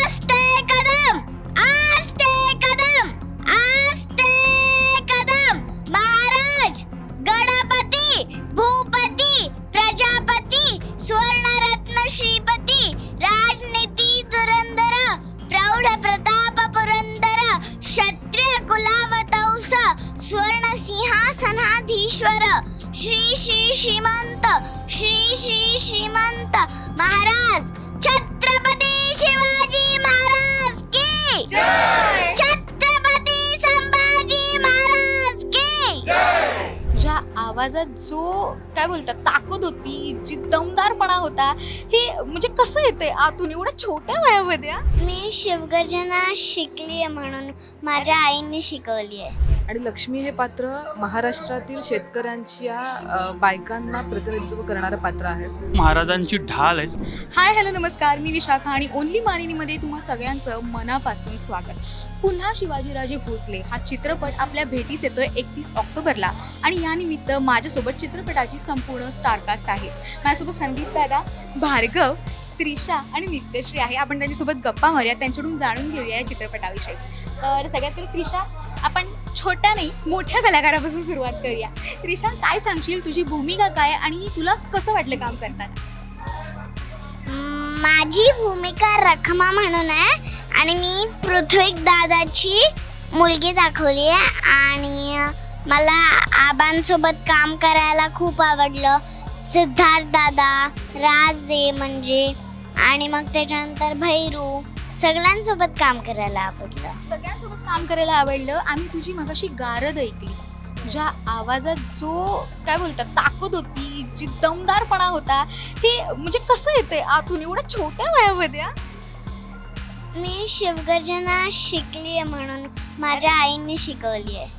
आस्ते कदम आस्ते कदम आस्ते कदम। महाराज गणपती भूपती प्रजापती स्वर्णरत्न श्रीपती राजनीती धुरंधर प्रौढ प्रताप पुरंदर क्षत्रिय कुलावतौस स्वर्ण सिंहासनाधीश्वर। श्री श्री श्रीमंत श्री श्री श्रीमंत। महाराज शिवाजी महाराज की. आवाजात जो काय बोलतात ताकद होती जी दमदारपणा होता हे म्हणजे कसं येते आतून? एवढ्या छोट्या वयामध्ये हा? मी शिवगर्जना शिकली आहे म्हणून. माझ्या आईने शिकवली आहे आणि लक्ष्मी हे पात्र महाराष्ट्रातील शेतकऱ्यांच्या अ, बायकांना प्रतिनिधित्व करणारं पात्र आहे महाराजांची ढाल आहे. हाय हॅलो नमस्कार. मी विशाखा आणि ओनली मानिनीमध्ये तुम्हा सगळ्यांचं मनापासून स्वागत. पुन्हा शिवाजीराजे भोसले हा चित्रपट आपल्या भेटीस येतोय एकतीस ऑक्टोबरला. आणि यानिमित्त माझ्यासोबत चित्रपटाची संपूर्ण स्टारकास्ट आहे. माझ्यासोबत संदीप दादा भार्गव त्रिशा आणि नित्यश्री आहे. आपण त्यांच्यासोबत गप्पा मारूया. त्यांच्याकडून जाणून घेऊया या चित्रपटाविषयी. तर सगळ्यात पहिले त्रिशा आपण छोट्या नाही मोठ्या कलाकारापासून सुरुवात करूया. त्रिशा काय सांगशील? तुझी भूमिका काय आणि तुला कसं वाटलं काम करताना? माझी भूमिका रखमा म्हणून आहे. आणि मी पृथ्वी दादाची मुलगी दाखवली आहे. आणि मला आबांसोबत काम करायला खूप आवडलं. सिद्धार्थ दादा राजे म्हणजे आणि मग त्याच्यानंतर भैरू सगळ्यांसोबत काम करायला आवडलं. सगळ्यांसोबत काम करायला आवडलं. आम्ही तुझी मगाशी गारद ऐकली. तुझ्या आवाजात जो काय बोलतात ताकद होती जी दमदारपणा होता हे म्हणजे कसं येते आतून? एवढ्या छोट्या वयामध्ये मी शिवगर्जना शिकली आहे म्हणून. माझ्या आईने शिकवली आहे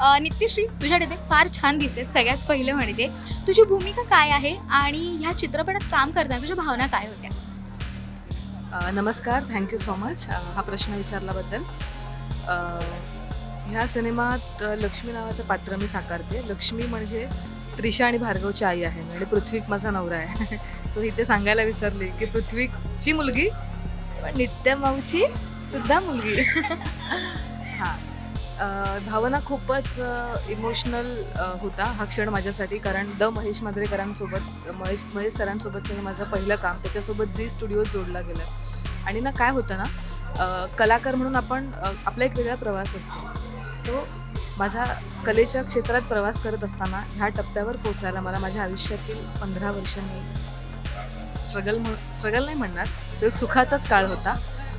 अं, नित्यश्री तुझ्याकडे फार छान दिसते सगळ्यात पहिलं म्हणजे. तुझी भूमिका काय आहे आणि ह्या चित्रपटात काम करताना तुझ्या भावना काय होत्या? अ, नमस्कार थँक्यू सो मच अ, हा प्रश्न विचारल्याबद्दल. अ, ह्या सिनेमात अ, लक्ष्मी नावाचं पात्र मी साकारते. लक्ष्मी म्हणजे त्रिशा आणि भार्गवची आई आहे. आणि पृथ्वीक माझा नवरा आहे. सो इथे सांगायला विसरले की पृथ्वीची मुलगी पण नित्यमाऊची सुद्धा मुलगी. हां. भावना खूपच इमोशनल होता हा क्षण माझ्यासाठी. कारण द महेश मांजरेकरांसोबत महेश महेश सरांसोबतचं हे माझं पहिलं काम. त्याच्यासोबत जी स्टुडिओ जोडला गेला. आणि ना काय होतं ना कलाकार म्हणून आपण आपला एक वेगळा प्रवास असतो. सो माझा कलेच्या क्षेत्रात प्रवास करत असताना ह्या टप्प्यावर पोचायला मला माझ्या आयुष्यातील पंधरा वर्षांनी स्ट्रगल म्हण स्ट्रगल नाही म्हणणार. तो एक सुखाचाच काळ होता.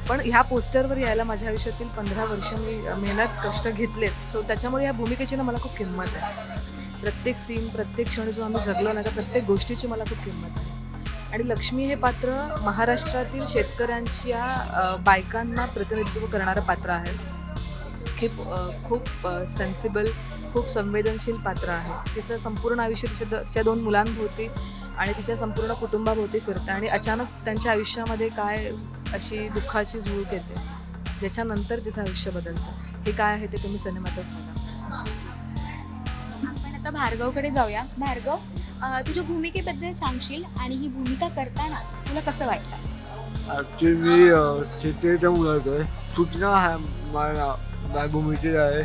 पण ह्या पोस्टरवर यायला माझ्या आयुष्यातील पंधरा वर्ष मी मेहनत कष्ट घेतलेत. सो त्याच्यामुळे ह्या भूमिकेची ना मला खूप किंमत आहे. प्रत्येक सीन प्रत्येक क्षण जो आम्ही जगलो ना त्या प्रत्येक गोष्टीची मला खूप किंमत आहे. आणि लक्ष्मी हे पात्र महाराष्ट्रातील शेतकऱ्यांच्या बायकांना प्रतिनिधित्व करणारं पात्र आहे. खूप खूप सेन्सिबल खूप संवेदनशील पात्र आहे. तिचं संपूर्ण आयुष्य तिच्या द- तिच्या दोन मुलांभोवती आणि तिच्या संपूर्ण कुटुंबाभोवती फिरतं आणि अचानक त्यांच्या आयुष्यामध्ये काय अशी दुःखाची झुळूक येते ज्याच्यानंतर तिचं आयुष्य बदलतं. हे काय आहे ते तुम्ही सिनेमातच बघा. आपण आता भार्गवकडे जाऊया. भार्गव अं, तुझ्या भूमिकेबद्दल सांगशील आणि ही भूमिका करताना तुला कसं वाटलं? ॲक्च्युली मी चित्रेच्या मुलाचं आहे सूचना आहे मला माझ्या भूमिकेत आहे.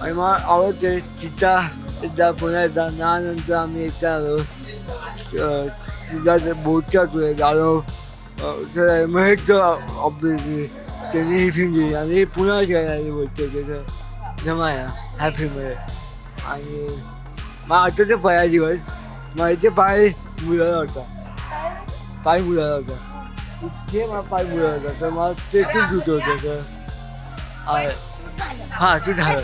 आणि मला आवडते चिता एकदा पुन्हा एकदा त्यानंतर आम्ही एकदा आलो. सिद्धार्थ बोटच्या तुळे जाधव महेश ऑब्विसली त्यांनी ही फिल्म दिली. आणि पुन्हा खेळायला बोलतो त्याचं जमाया ह्या फिल्ममध्ये आणि मला आठवते पहिला दिवस मला इथे पाय मुलाला होता. पाय मुलाला होता. इतके मला पाय मुलाला होता? तर मला ते खूप दुख होतं. तर हां ते झालं.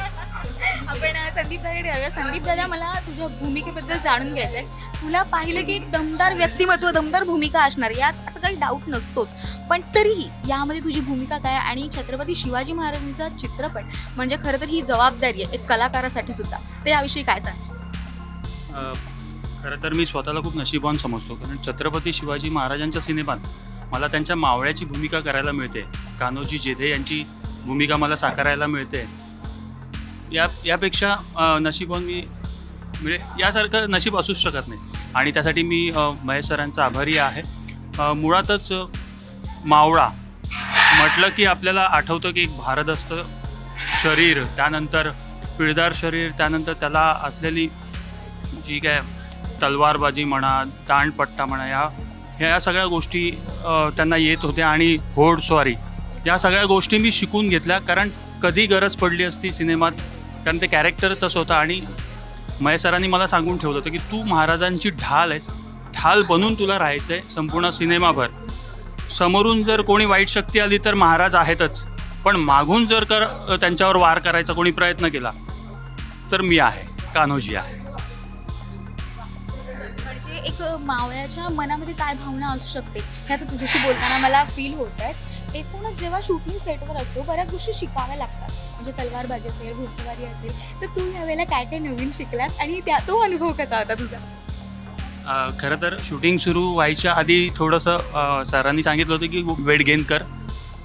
आपण संदीप दादा जाऊया संदीप दादा मला तुझ्या भूमिकेबद्दल जाणून घ्यायचं आहे तुला पाहिलं की एक दमदार व्यक्तिमत्व दमदार भूमिका असणार. यात असं काही डाऊट नसतोच. पण तरीही यामध्ये तुझी भूमिका काय आणि छत्रपती शिवाजी महाराजांचा चित्रपट म्हणजे खरं तर ही जबाबदारी आहे एक कलाकारासाठी सुद्धा. तर याविषयी काय सांग? खरं तर मी स्वतःला खूप नशीबवान समजतो. कारण छत्रपती शिवाजी महाराजांच्या सिनेमात मला त्यांच्या मावळ्याची भूमिका करायला मिळते. कान्होजी जेधे यांची भूमिका मला साकारायला मिळते. या यापेक्षा नशीबवान मी म्हणजे यासारखं नशीब असूच शकत नाही. आणि त्यासाठी मी महेश सरांचा आभारी आहे. मुळातच मावळा म्हटलं की आपल्याला आठवतं की एक भारदस्त शरीर त्यानंतर पिळदार शरीर त्यानंतर त्याला असलेली जी काय तलवारबाजी म्हणा दांडपट्टा म्हणा या ह्या सगळ्या गोष्टी त्यांना येत होत्या आणि घोडस्वारी. या सगळ्या गोष्टी मी शिकून घेतल्या कारण कधी गरज पडली असती सिनेमात कारण ते कॅरेक्टर तसं होतं आणि महेश सरांनी मला सांगून ठेवलं होतं की तू महाराजांची ढाल आहेस. ढाल बनून तुला राहायचं आहे संपूर्ण सिनेमाभर. समोरून जर कोणी वाईट शक्ती आली तर महाराज आहेतच. पण मागून जर कर त्यांच्यावर वार करायचा कोणी प्रयत्न केला तर मी आहे कान्होजी आहे. म्हणजे एक मावळ्याच्या मनामध्ये काय भावना असू शकते? हे आता तुझ्याशी बोलताना मला फील होत आहे एकूणच जेव्हा शूटिंग सेटवर असतो बऱ्याच गोष्टी शिकाव्या लागतात. म्हणजे तलवारबाजी असेल घोडसवारी असेल तर तू यावेळेला काय काय नवीन शिकलास आणि त्या तो अनुभव कसा होता तुझा? खरं तर शूटिंग सुरू व्हायच्या आधी थोडंसं सरांनी सांगितलं होतं की वेट गेन कर.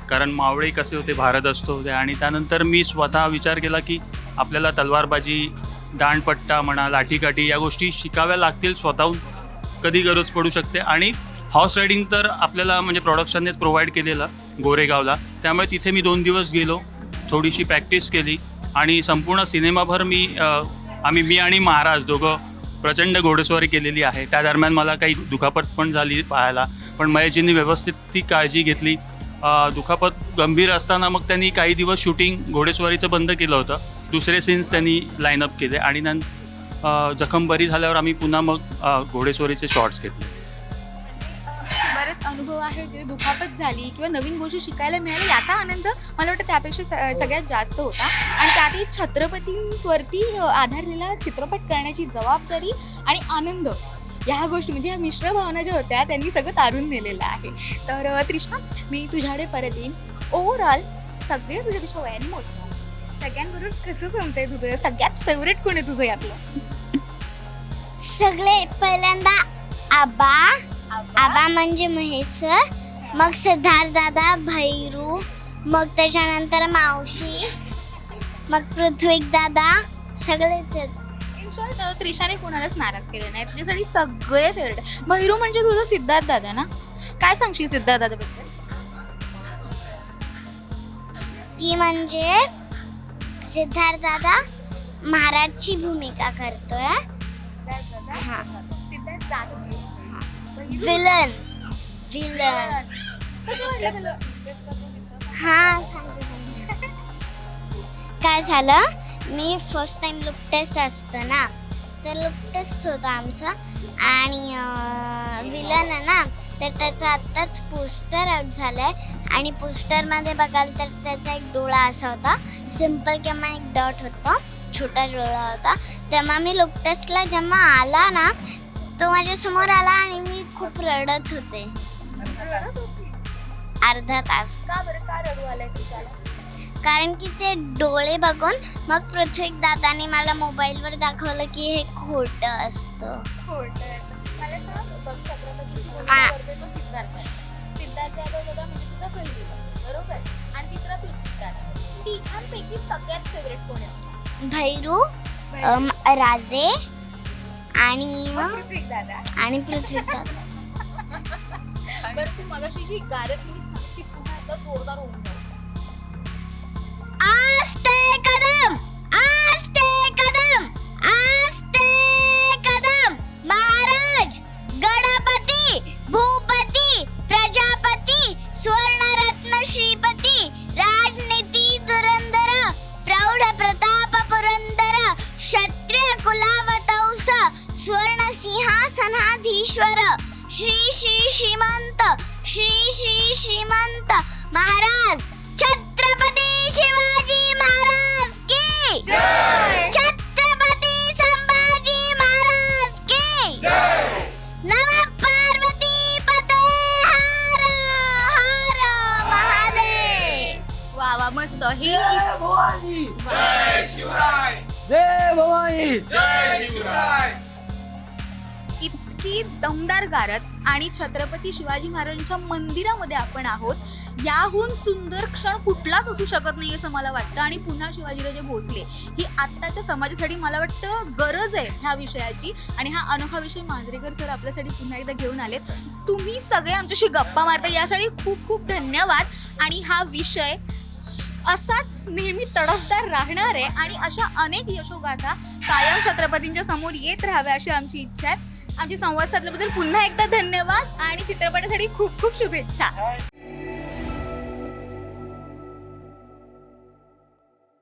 कारण मावळे कसे होते भारत असतो. होते आणि त्यानंतर मी स्वतः विचार केला की आपल्याला तलवारबाजी दांडपट्टा म्हणा लाठीकाठी या गोष्टी शिकाव्या लागतील. स्वतःहून कधी गरज पडू शकते. आणि हॉर्स रायडिंग तर आपल्याला म्हणजे प्रोडक्शननेच प्रोव्हाइड केलेलं गोरेगावला. त्यामुळे तिथे मी दोन दिवस गेलो थोडीशी प्रॅक्टिस केली आणि संपूर्ण सिनेमाभर मी आम्ही मी आणि महाराज दोघं प्रचंड घोडेस्वारी केलेली आहे. त्या दरम्यान मला काही दुखापत पण झाली पाहायला. पण महेशजींनी व्यवस्थित ती काळजी घेतली. दुखापत गंभीर असताना मग त्यांनी काही दिवस शूटिंग घोडेस्वारीचं बंद केलं होतं. दुसरे सीन्स त्यांनी लाईनअप केले आणि नंतर जखम बरी झाल्यावर आम्ही पुन्हा मग घोडेस्वारीचे शॉर्ट्स घेतले. अनुभव आहे जे दुखापत झाली किंवा नवीन गोष्टी शिकायला मिळाल्या याचा आनंद मला वाटतं त्यापेक्षा स- सगळ्यात जास्त होता. आणि त्यातही छत्रपतींवरती आधारलेला चित्रपट करण्याची जबाबदारी आणि आनंद. ह्या गोष्टी म्हणजे ह्या मिश्र भावना ज्या होत्या त्यांनी सगळं तारून नेलेलं आहे. तर अ, मी तुझ्याकडे परत येईन. ओव्हरऑल सगळे तुझ्यापेक्षा वयाने मोठे. सगळ्यांबरोबर कसं जमतंय तुझं? सगळ्यात फेवरेट कोण आहे तुझं यातलं? सगळे पहिल्यांदा आबा आबा म्हणजे महेश सर मग सिद्धार्थ दादा भैरू मग त्याच्यानंतर मावशी मग पृथ्वीक दादा सगळेच आहेत. इन शॉर्ट त्रिशाने कोणालाच नाराज केलं नाही तुझ्यासाठी सगळे फेवरेट भैरू म्हणजे तुझं सिद्धार्थ दादा ना? काय सांगशील सिद्धार्थ दादाबद्दल? की म्हणजे सिद्धार्थ दादा महाराजची भूमिका करतोय. हा. सिद्धार्थ जाधव. Villain villain? हा सांगते सांगते. काय झालं? मी फर्स्ट टाइम लुक टेस्ट असतं ना तर लुक टेस्ट होतं आमचं. आणि विलन आहे ना तर त्याचं आत्ताच पोस्टर आउट झालं आहे आणि पोस्टरमध्ये बघाल तर त्याचा एक डोळा असा होता. सिंपल किंवा एक डॉट होता. छोटा डोळा होता. तेव्हा मी लुक टेस्टला जेव्हा आला ना तो माझ्यासमोर आला आणि खूप रडत होते. अर्धा तास. का बरं का रडू आलाय त्रिशाला कारण की ते डोळे बघून मग पृथ्वी दादाने मला मोबाईलवर दाखवलं की हे खोटं असतं. खोटं मला सांग बघ छत्रपतीची भूमिका आ. करतोय तो सिद्धार्थ आहे. सिद्धार्थ यादव दादा म्हणजे तुझा पहिली बरोबर? आणि तिसरा पृथ्वी दादा तिघांपैकी सगळ्यात फेवरेट कोण आहे? भैरू अम, राजे आणि पृथ्वी दादा आणि पृथ्वी दादा मगाशी जी गारद मी सांगते ती पुन्हा एकदा जोरदार होऊन जाऊ आस्ते कदम आस्ते कदम आस्ते कदम. महाराज गणपती भूपती प्रजापती स्वर्णरत्न श्रीपती राजनीती दुरंदर प्रौढ प्रताप पुरंदर क्षत्रिय कुलावतंस स्वर्ण सिंहासनाधीश्वर श्री श्री श्रीमंत श्री श्री श्रीमंत महाराज छत्रपती शिवाजी महाराज की दमदार गारद आणि छत्रपती शिवाजी महाराजांच्या मंदिरामध्ये आपण आहोत. याहून सुंदर क्षण कुठलाच असू शकत नाही असं मला वाटतं आणि पुन्हा शिवाजीराजे भोसले ही आत्ताच्या समाजासाठी मला वाटतं गरज आहे ह्या विषयाची. आणि हा अनोखा विषय मांजरेकर सर आपल्यासाठी पुन्हा एकदा घेऊन आलेत. तुम्ही सगळे आमच्याशी गप्पा मारता यासाठी खूप खूप धन्यवाद. आणि हा विषय असाच नेहमी तडफदार राहणार आहे आणि अशा अनेक यशोगाथा कायम छत्रपतींच्या समोर येत राहाव्या अशी आमची इच्छा आहे. आमची संवाद साधल्याबद्दल पुन्हा एकदा धन्यवाद आणि चित्रपटासाठी खूप खूप शुभेच्छा.